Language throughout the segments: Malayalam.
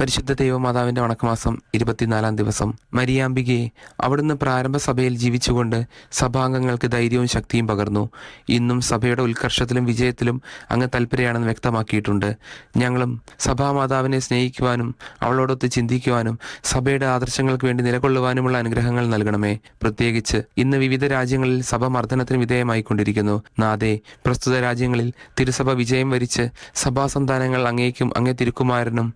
പരിശുദ്ധ ദൈവമാതാവിന്റെ വണക്കമാസം ഇരുപത്തിനാലാം ദിവസം മരിയാമ്പികയെ അവിടുന്ന് പ്രാരംഭ സഭയിൽ ജീവിച്ചുകൊണ്ട് സഭാംഗങ്ങൾക്ക് ധൈര്യവും ശക്തിയും പകർന്നു. ഇന്നും സഭയുടെ ഉത്കർഷത്തിലും വിജയത്തിലും അങ്ങ് തൽപരയാണെന്ന് വ്യക്തമാക്കിയിട്ടുണ്ട്. ഞങ്ങളും സഭാമാതാവിനെ സ്നേഹിക്കുവാനും അവളോടൊത്ത് ചിന്തിക്കുവാനും സഭയുടെ ആദർശങ്ങൾക്ക് വേണ്ടി നിലകൊള്ളുവാനുമുള്ള അനുഗ്രഹങ്ങൾ നൽകണമേ. പ്രത്യേകിച്ച് ഇന്ന് വിവിധ രാജ്യങ്ങളിൽ സഭ മർദ്ദനത്തിന് വിധേയമായിക്കൊണ്ടിരിക്കുന്നു. നാദേ പ്രസ്തുത രാജ്യങ്ങളിൽ തിരുസഭ വിജയം വരിച്ച് സഭാസന്താനങ്ങൾ അങ്ങേക്കും അങ്ങേ തിരുക്കുമാരനും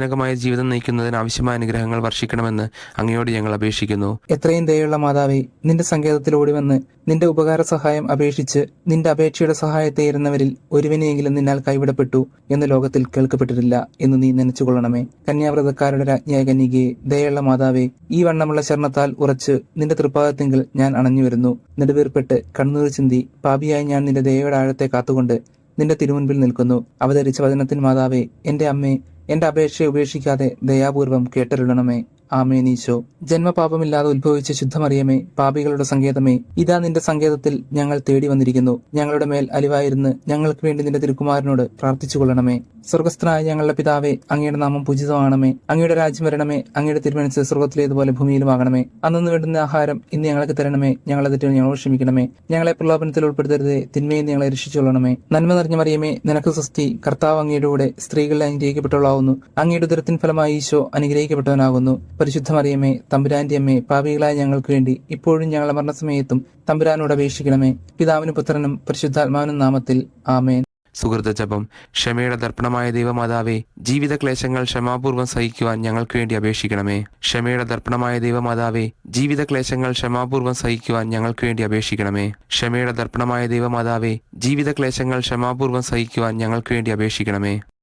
സംപ്രീതിജനകമായ ജീവിതം നയിക്കുന്നതിന് ആവശ്യമായ അനുഗ്രഹങ്ങൾ വർഷിക്കണമെന്ന് അങ്ങയോട് ഞങ്ങൾ അപേക്ഷിക്കുന്നു. എത്രയും ദയുള്ള മാതാവേ നിന്റെ സങ്കേതത്തിലൂടെ വന്ന് നിന്റെ ഉപകാര സഹായം അപേക്ഷിച്ച് നിന്റെ അപേക്ഷയുടെ സഹായത്തെ ഇരുന്നവരിൽ ഒരുവിനെയെങ്കിലും നിന്നാൽ കൈവിടപ്പെട്ടു എന്ന് ലോകത്തിൽ കേൾക്കപ്പെട്ടിട്ടില്ല എന്ന് നീ നനച്ചുകൊള്ളണമേ. കന്യാവ്രതക്കാരുടെ രാജ്ഞിയായ കന്യകയെ ദയുള്ള മാതാവേ ഈ വണ്ണമുള്ള ശരണത്താൽ ഉറച്ച് നിന്റെ തൃപ്പാദത്തിങ്കിൽ ഞാൻ അണഞ്ഞു വരുന്നു നെടുവീർപ്പെട്ട് കണ്ണൂർ ചിന്തി പാപിയായി ഞാൻ നിന്റെ ദയയുടെ ആഴത്തെ കാത്തുകൊണ്ട് നിന്റെ തിരുമുൻപിൽ നിൽക്കുന്നു. അവതരിച്ച വചനത്തിൻ മാതാവേ എന്റെ അമ്മേ എന്റെ അപേക്ഷയെ ഉപേക്ഷിക്കാതെ ദയാപൂർവം കേട്ടരുളണമേ. ആമേനീശോ ജന്മപാപമില്ലാതെ ഉത്ഭവിച്ച ശുദ്ധമറിയമേ പാപികളുടെ സങ്കേതമേ ഇതാ നിന്റെ സങ്കേതത്തിൽ ഞങ്ങൾ തേടി വന്നിരിക്കുന്നു ഞങ്ങളുടെ മേൽ അലിവായിരുന്ന് ഞങ്ങൾക്ക് വേണ്ടി നിന്റെ തിരുക്കുമാരനോട് പ്രാർത്ഥിച്ചു കൊള്ളണമേ സ്വർഗസ്ഥനായ ഞങ്ങളുടെ പിതാവേ അങ്ങയുടെ നാമം പൂജിതമാണമേ അങ്ങയുടെ രാജ്യം വരണമേ. അങ്ങയുടെ തിരുമനസ് സ്വർഗത്തിലേതുപോലെ ഭൂമിയിലുമാകണമേ. അന്നു വേണ്ടുന്ന ആഹാരം ഇന്ന് ഞങ്ങൾക്ക് തരണമേ. ഞങ്ങളെ തെറ്റുകൾ ഞങ്ങൾ ക്ഷമിക്കണമേ. ഞങ്ങളെ പ്രലോഭനത്തിൽ ഉൾപ്പെടുത്തരുതേ. തിന്മയെ ഞങ്ങളെ രക്ഷിച്ചുകൊള്ളണമേ. നന്മ നിറഞ്ഞ മറിയമേ നിനക്ക് സ്വസ്തി കർത്താവ് അങ്ങയുടെ കൂടെ സ്ത്രീകളിൽ അനുഗ്രഹിക്കപ്പെട്ടവളാവുന്നു. അങ്ങയുടെ ഉദരത്തിൻ ഫലമായി ഈശോ അനുഗ്രഹിക്കപ്പെട്ടവനാകുന്നു. പരിശുദ്ധ മറിയമേ തമ്പുരാന്റെ അമ്മേ പാപികളായ ഞങ്ങൾക്ക് വേണ്ടി ഇപ്പോഴും ഞങ്ങളെ മരണസമയത്തും തമ്പുരാനോട് അപേക്ഷിക്കണമേ. പിതാവിനും പുത്രനും പരിശുദ്ധാത്മാവിനും നാമത്തിൽ ആമേൻ. സുഹൃത ജപം ക്ഷമയുടെ ദർപ്പണമായ ദൈവമാതാവേ ജീവിത ക്ലേശങ്ങൾ ക്ഷമാപൂർവം സഹിക്കുവാൻ ഞങ്ങൾക്ക് വേണ്ടി അപേക്ഷിക്കണമേ. ക്ഷമയുടെ ദർപ്പണമായ ദൈവമാതാവേ ജീവിത ക്ലേശങ്ങൾ ക്ഷമാപൂർവം സഹിക്കുവാൻ ഞങ്ങൾക്ക് വേണ്ടി അപേക്ഷിക്കണമേ. ക്ഷമയുടെ ദർപ്പണമായ ദൈവമാതാവേ ജീവിത ക്ലേശങ്ങൾ ക്ഷമാപൂർവം സഹിക്കുവാൻ ഞങ്ങൾക്ക് വേണ്ടി അപേക്ഷിക്കണമേ.